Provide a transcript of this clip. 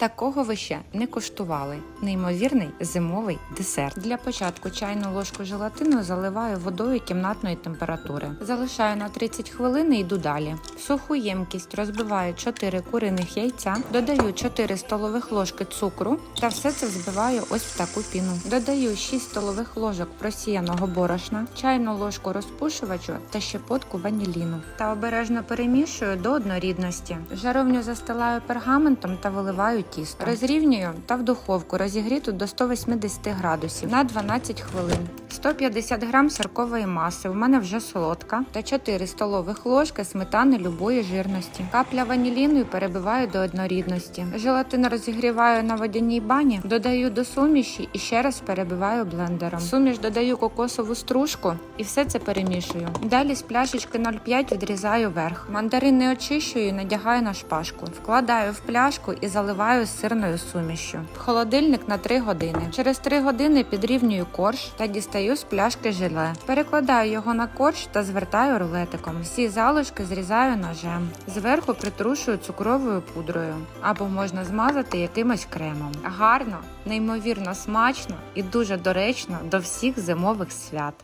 Такого ви ще не коштували. Неймовірний зимовий десерт. Для початку чайну ложку желатину заливаю водою кімнатної температури. Залишаю на 30 хвилин і йду далі. В суху ємкість розбиваю 4 куриних яйця, додаю 4 столових ложки цукру та все це взбиваю ось в таку піну. Додаю 6 столових ложок просіяного борошна, чайну ложку розпушувачу та щепотку ваніліну. Та обережно перемішую до однорідності. Жаровню застилаю пергаментом та виливаю тісто. Розрівнюю та в духовку розігріту до 180 градусів на 12 хвилин. 150 грам сиркової маси, в мене вже солодка, та 4 столових ложки сметани любої жирності. Капля ваніліну перебиваю до однорідності. Желатин розігріваю на водяній бані, додаю до суміші і ще раз перебиваю блендером. Суміш додаю кокосову стружку і все це перемішую. Далі з пляшечки 0,5 відрізаю верх. Мандарин не очищую і надягаю на шпажку. Вкладаю в пляшку і заливаю сирною сумішю. В холодильник на 3 години. Через 3 години підрівнюю корж та дістаю з пляшки желе. Перекладаю його на корч та звертаю рулетиком. Всі залишки зрізаю ножем. Зверху притрушую цукровою пудрою або можна змазати якимось кремом. Гарно, неймовірно смачно і дуже доречно до всіх зимових свят.